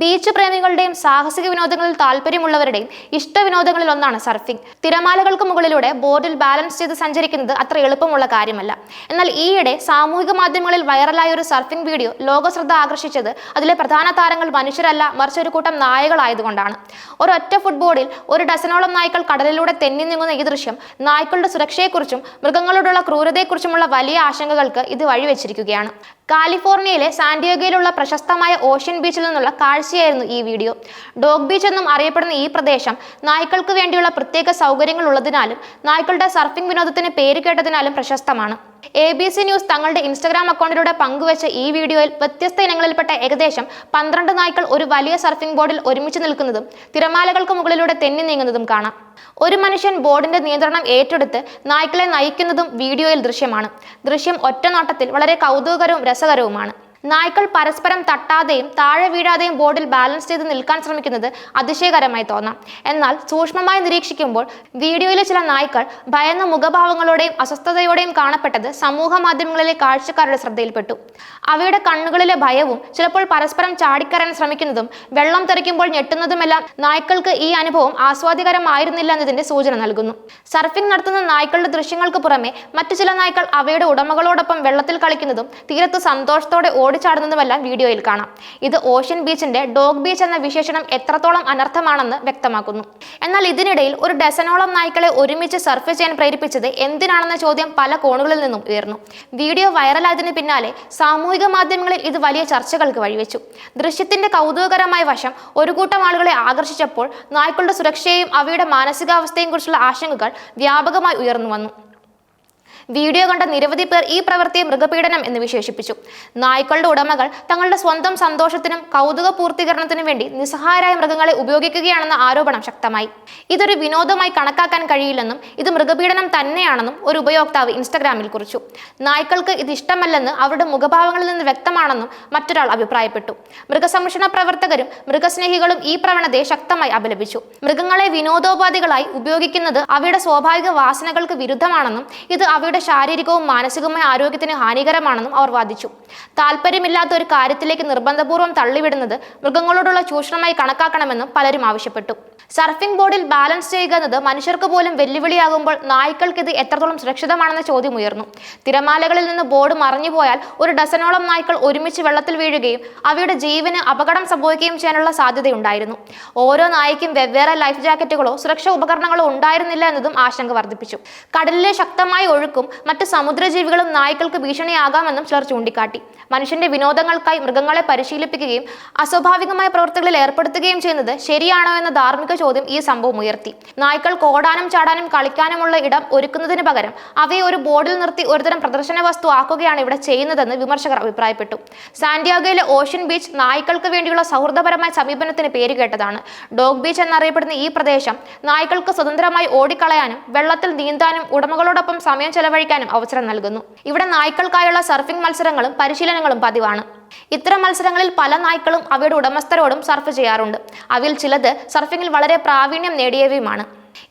Beach പ്രേമികളുടെയും സാഹസിക വിനോദങ്ങളിൽ താല്പര്യമുള്ളവരുടെയും ഇഷ്ട വിനോദങ്ങളിൽ ഒന്നാണ് സർഫിംഗ് തിരമാലകൾക്ക് മുകളിലൂടെ ബോർഡിൽ ബാലൻസ് ചെയ്ത് സഞ്ചരിക്കുന്നത് അത്ര എളുപ്പമുള്ള കാര്യമല്ല. എന്നാൽ ഈയിടെ സാമൂഹിക മാധ്യമങ്ങളിൽ വൈറലായ ഒരു സർഫിംഗ് വീഡിയോ ലോകശ്രദ്ധ ആകർഷിച്ചത് അതിലെ പ്രധാന താരങ്ങൾ മനുഷ്യരല്ല മറിച്ച് ഒരു കൂട്ടം നായകളായതുകൊണ്ടാണ്. ഒരൊറ്റ ഫുട്ബോളിൽ ഒരു ഡസനോളം നായ്ക്കൾ കടലിലൂടെ തെന്നി നീങ്ങുന്ന ഈ ദൃശ്യം നായ്ക്കളുടെ സുരക്ഷയെക്കുറിച്ചും മൃഗങ്ങളോടുള്ള ക്രൂരതയെക്കുറിച്ചുമുള്ള വലിയ ആശങ്കകൾക്ക് ഇത് വഴിവെച്ചിരിക്കുകയാണ്. കാലിഫോർണിയയിലെ സാന്റിയോഗയിലുള്ള പ്രശസ്തമായ ഓഷ്യൻ ബീച്ചിൽ നിന്നുള്ള കാഴ്ചയായിരുന്നു ഈ വീഡിയോ. ഡോഗ് ബീച്ച് എന്നും അറിയപ്പെടുന്ന ഈ പ്രദേശം നായ്ക്കൾക്ക് വേണ്ടിയുള്ള പ്രത്യേക സൗകര്യങ്ങൾ ഉള്ളതിനാലും നായ്ക്കളുടെ സർഫിംഗ് വിനോദത്തിന് പേര് കേട്ടതിനാലും പ്രശസ്തമാണ്. എ ബി സി ന്യൂസ് തങ്ങളുടെ ഇൻസ്റ്റഗ്രാം അക്കൗണ്ടിലൂടെ പങ്കുവച്ച ഈ വീഡിയോയിൽ വ്യത്യസ്ത ഇനങ്ങളിൽപ്പെട്ട ഏകദേശം പന്ത്രണ്ട് നായ്ക്കൾ ഒരു വലിയ സർഫിംഗ് ബോർഡിൽ ഒരുമിച്ച് നിൽക്കുന്നതും തിരമാലകൾക്ക് മുകളിലൂടെ തെന്നി നീങ്ങുന്നതും കാണാം. ഒരു മനുഷ്യൻ ബോർഡിന്റെ നിയന്ത്രണം ഏറ്റെടുത്ത് നായ്ക്കളെ നയിക്കുന്നതും വീഡിയോയിൽ ദൃശ്യമാണ്. ദൃശ്യം ഒറ്റനോട്ടത്തിൽ വളരെ കൗതുകകരവും രസകരവുമാണ്. നായ്ക്കൾ പരസ്പരം തട്ടാതെയും താഴെ വീഴാതെയും ബോർഡിൽ ബാലൻസ് ചെയ്ത് നിൽക്കാൻ ശ്രമിക്കുന്നത് അതിശയകരമായി തോന്നാം. എന്നാൽ സൂക്ഷ്മമായി നിരീക്ഷിക്കുമ്പോൾ വീഡിയോയിലെ ചില നായ്ക്കൾ ഭയന്ന മുഖഭാവങ്ങളോടെയും അസ്വസ്ഥതയോടെയും കാണപ്പെട്ടത് സമൂഹ മാധ്യമങ്ങളിലെ കാഴ്ചക്കാരുടെ ശ്രദ്ധയിൽപ്പെട്ടു. അവയുടെ കണ്ണുകളിലെ ഭയവും ചിലപ്പോൾ പരസ്പരം ചാടിക്കറാൻ ശ്രമിക്കുന്നതും വെള്ളം തെറിക്കുമ്പോൾ ഞെട്ടുന്നതുമെല്ലാം നായ്ക്കൾക്ക് ഈ അനുഭവം ആസ്വാദികരമായിരുന്നില്ല എന്നതിന്റെ സൂചന നൽകുന്നു. സർഫിംഗ് നടത്തുന്ന നായ്ക്കളുടെ ദൃശ്യങ്ങൾക്ക് പുറമെ മറ്റു ചില നായ്ക്കൾ അവയുടെ ഉടമകളോടൊപ്പം വെള്ളത്തിൽ കളിക്കുന്നതും തീരത്ത് സന്തോഷത്തോടെ ഓടിച്ചാടുന്നതുമെല്ലാം വീഡിയോയിൽ കാണാം. ഇത് ഓഷ്യൻ ബീച്ചിന്റെ ഡോഗ് ബീച്ച് എന്ന വിശേഷണം എത്രത്തോളം അനർത്ഥമാണെന്ന് വ്യക്തമാക്കുന്നു. എന്നാൽ ഇതിനിടയിൽ ഒരു ഡസനോളം നായ്ക്കളെ ഒരുമിച്ച് സർഫ് ചെയ്യാൻ പ്രേരിപ്പിച്ചത് എന്തിനാണെന്ന ചോദ്യം പല കോണുകളിൽ നിന്നും ഉയർന്നു. വീഡിയോ വൈറലായതിന് പിന്നാലെ സാമൂഹിക മാധ്യമങ്ങളിൽ ഇത് വലിയ ചർച്ചകൾക്ക് വഴിവെച്ചു. ദൃശ്യത്തിന്റെ കൗതുകകരമായ വശം ഒരു കൂട്ടം ആളുകളെ ആകർഷിച്ചപ്പോൾ നായ്ക്കളുടെ സുരക്ഷയെയും അവയുടെ മാനസികാവസ്ഥയെയും കുറിച്ചുള്ള ആശങ്കകൾ വ്യാപകമായി ഉയർന്നു വന്നു. വീഡിയോ കണ്ട നിരവധി പേർ ഈ പ്രവൃത്തിയെ മൃഗപീഡനം എന്ന് വിശേഷിപ്പിച്ചു. നായ്ക്കളുടെ ഉടമകൾ തങ്ങളുടെ സ്വന്തം സന്തോഷത്തിനും കൗതുക പൂർത്തീകരണത്തിനും വേണ്ടി നിസ്സഹായരായ മൃഗങ്ങളെ ഉപയോഗിക്കുകയാണെന്ന ആരോപണം ശക്തമായി. ഇതൊരു വിനോദമായി കണക്കാക്കാൻ കഴിയില്ലെന്നും ഇത് മൃഗപീഡനം തന്നെയാണെന്നും ഒരു ഉപയോക്താവ് ഇൻസ്റ്റഗ്രാമിൽ കുറിച്ചു. നായ്ക്കൾക്ക് ഇത് ഇഷ്ടമല്ലെന്ന് അവരുടെ മുഖഭാവങ്ങളിൽ നിന്ന് വ്യക്തമാണെന്നും മറ്റൊരാൾ അഭിപ്രായപ്പെട്ടു. മൃഗസംരക്ഷണ പ്രവർത്തകരും മൃഗസ്നേഹികളും ഈ പ്രവണതയെ ശക്തമായി അപലപിച്ചു. മൃഗങ്ങളെ വിനോദോപാധികളായി ഉപയോഗിക്കുന്നത് അവയുടെ സ്വാഭാവിക വാസനകൾക്ക് വിരുദ്ധമാണെന്നും ഇത് അവയുടെ ശാരീരികവും മാനസികവുമായ ആരോഗ്യത്തിന് ഹാനികരമാണെന്നും അവർ വാദിച്ചു. താല്പര്യമില്ലാത്ത ഒരു കാര്യത്തിലേക്ക് നിർബന്ധപൂർവം തള്ളിവിടുന്നത് മൃഗങ്ങളോടുള്ള ചൂഷണമായി കണക്കാക്കണമെന്നും പലരും ആവശ്യപ്പെട്ടു. സർഫിംഗ് ബോർഡിൽ ബാലൻസ് ചെയ്യുക എന്നത് മനുഷ്യർക്ക് പോലും വെല്ലുവിളിയാകുമ്പോൾ നായ്ക്കൾക്ക് ഇത് എത്രത്തോളം സുരക്ഷിതമാണെന്ന ചോദ്യം ഉയർന്നു. തിരമാലകളിൽ നിന്ന് ബോർഡ് മറിഞ്ഞുപോയാൽ ഒരു ഡസനോളം നായ്ക്കൾ ഒരുമിച്ച് വെള്ളത്തിൽ വീഴുകയും അവയുടെ ജീവന് അപകടം സംഭവിക്കുകയും ചെയ്യാനുള്ള സാധ്യതയുണ്ടായിരുന്നു. ഓരോ നായ്ക്കും വെവ്വേറെ ലൈഫ് ജാക്കറ്റുകളോ സുരക്ഷാ ഉപകരണങ്ങളോ ഉണ്ടായിരുന്നില്ല എന്നതും ആശങ്ക വർദ്ധിപ്പിച്ചു. കടലിലെ ശക്തമായ ഒഴുക്കും മറ്റ് സമുദ്രജീവികളും നായ്ക്കൾക്ക് ഭീഷണിയാകാമെന്നും ചിലർ ചൂണ്ടിക്കാട്ടി. മനുഷ്യന്റെ വിനോദങ്ങൾക്കായി മൃഗങ്ങളെ പരിശീലിപ്പിക്കുകയും അസ്വാഭാവികമായ പ്രവൃത്തികളിൽ ഏർപ്പെടുത്തുകയും ചെയ്യുന്നത് ശരിയാണോ എന്ന ധാർമ്മിക ചോദ്യം ഈ സംഭവം ഉയർത്തി. നായ്ക്കൾ കോടാനും ചാടാനും കളിക്കാനുമുള്ള ഇടം ഒരുക്കുന്നതിന് പകരം അവയെ ഒരു ബോർഡിൽ നിർത്തി ഒരുതരം പ്രദർശന വസ്തു ആക്കുകയാണ് ഇവിടെ ചെയ്യുന്നതെന്ന് വിമർശകർ അഭിപ്രായപ്പെട്ടു. സാന്റിയാഗോയിലെ ഓഷ്യൻ ബീച്ച് നായ്ക്കൾക്ക് വേണ്ടിയുള്ള സൗഹൃദപരമായ സമീപനത്തിന് പേര് കേട്ടതാണ്. ഡോഗ് ബീച്ച് എന്നറിയപ്പെടുന്ന ഈ പ്രദേശം നായ്ക്കൾക്ക് സ്വതന്ത്രമായി ഓടിക്കളയാനും വെള്ളത്തിൽ നീന്താനും ഉടമകളോടൊപ്പം സമയം ചെലവഴിക്കാനും അവസരം നൽകുന്നു. ഇവിടെ നായ്ക്കൾക്കായുള്ള സർഫിംഗ് മത്സരങ്ങളും പരിശീലനങ്ങളും പതിവാണ്. ഇത്തരം മത്സരങ്ങളിൽ പല നായ്ക്കളും അവയുടെ ഉടമസ്ഥരോടും സർഫ് ചെയ്യാറുണ്ട്. അവയിൽ ചിലത് സർഫിങ്ങിൽ വളരെ പ്രാവീണ്യം നേടിയവയുമാണ്.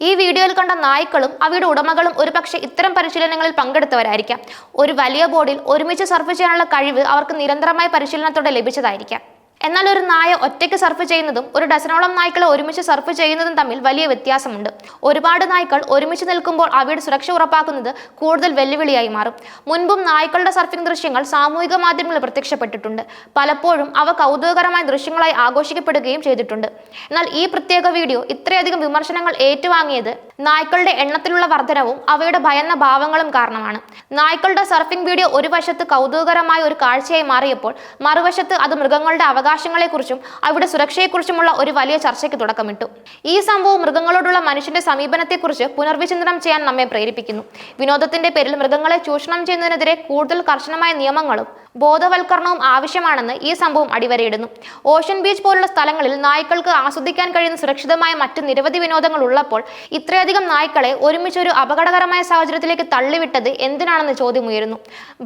ഈ വീഡിയോയിൽ കണ്ട നായ്ക്കളും അവയുടെ ഉടമകളും ഒരുപക്ഷെ ഇത്തരം പരിശീലനങ്ങളിൽ പങ്കെടുത്തവരായിരിക്കാം. ഒരു വലിയ ബോർഡിൽ ഒരുമിച്ച് സർഫ് ചെയ്യാനുള്ള കഴിവ് അവർക്ക് നിരന്തരമായ പരിശീലനത്തോടെ ലഭിച്ചതായിരിക്കാം. എന്നാൽ ഒരു നായ ഒറ്റയ്ക്ക് സർഫ് ചെയ്യുന്നതും ഒരു ഡസനോളം നായ്ക്കളെ ഒരുമിച്ച് സർഫ് ചെയ്യുന്നതും തമ്മിൽ വലിയ വ്യത്യാസമുണ്ട്. ഒരുപാട് നായ്ക്കൾ ഒരുമിച്ച് നിൽക്കുമ്പോൾ അവയുടെ സുരക്ഷ ഉറപ്പാക്കുന്നത് കൂടുതൽ വെല്ലുവിളിയായി മാറും. മുൻപും നായ്ക്കളുടെ സർഫിംഗ് ദൃശ്യങ്ങൾ സാമൂഹിക മാധ്യമങ്ങളിൽ പ്രത്യക്ഷപ്പെട്ടിട്ടുണ്ട്. പലപ്പോഴും അവ കൗതുകകരമായ ദൃശ്യങ്ങളായി ആഘോഷിക്കപ്പെടുകയും ചെയ്തിട്ടുണ്ട്. എന്നാൽ ഈ പ്രത്യേക വീഡിയോ ഇത്രയധികം വിമർശനങ്ങൾ ഏറ്റുവാങ്ങിയത് നായ്ക്കളുടെ എണ്ണത്തിലുള്ള വർധനവും അവയുടെ ഭയന്ന ഭാവങ്ങളും കാരണമാണ്. നായ്ക്കളുടെ സർഫിംഗ് വീഡിയോ ഒരു വശത്ത് കൗതുകകരമായ ഒരു കാഴ്ചയായി മാറിയപ്പോൾ മറുവശത്ത് അത് മൃഗങ്ങളുടെ അവകാശങ്ങളെക്കുറിച്ചും അവയുടെ സുരക്ഷയെക്കുറിച്ചുമുള്ള ഒരു വലിയ ചർച്ചയ്ക്ക് തുടക്കമിട്ടു. ഈ സംഭവം മൃഗങ്ങളോടുള്ള മനുഷ്യന്റെ സമീപനത്തെക്കുറിച്ച് പുനർവിചിന്തനം ചെയ്യാൻ നമ്മെ പ്രേരിപ്പിക്കുന്നു. വിനോദത്തിന്റെ പേരിൽ മൃഗങ്ങളെ ചൂഷണം ചെയ്യുന്നതിനെതിരെ കൂടുതൽ കർശനമായ നിയമങ്ങളും ബോധവൽക്കരണവും ആവശ്യമാണെന്ന് ഈ സംഭവം അടിവരയിടുന്നു. ഓഷ്യൻ ബീച്ച് പോലുള്ള സ്ഥലങ്ങളിൽ നായ്ക്കൾക്ക് ആസ്വദിക്കാൻ കഴിയുന്ന സുരക്ഷിതമായ മറ്റ് നിരവധി വിനോദങ്ങൾ ഉള്ളപ്പോൾ ഇത്രയധികം നായ്ക്കളെ ഒരുമിച്ച് ഒരു അപകടകരമായ സാഹചര്യത്തിലേക്ക് തള്ളിവിട്ടത് എന്തിനാണെന്ന് ചോദ്യം ഉയരുന്നു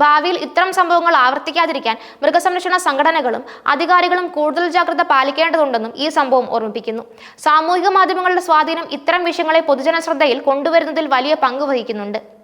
ഭാവിയിൽ ഇത്തരം സംഭവങ്ങൾ ആവർത്തിക്കാതിരിക്കാൻ മൃഗസംരക്ഷണ സംഘടനകളും അധികാരികളും കൂടുതൽ ജാഗ്രത പാലിക്കേണ്ടതുണ്ടെന്നും ഈ സംഭവം ഓർമ്മിപ്പിക്കുന്നു. സാമൂഹിക മാധ്യമങ്ങളുടെ സ്വാധീനം ഇത്തരം വിഷയങ്ങളെ പൊതുജന ശ്രദ്ധയിൽ കൊണ്ടുവരുന്നതിൽ വലിയ പങ്ക് വഹിക്കുന്നുണ്ട്.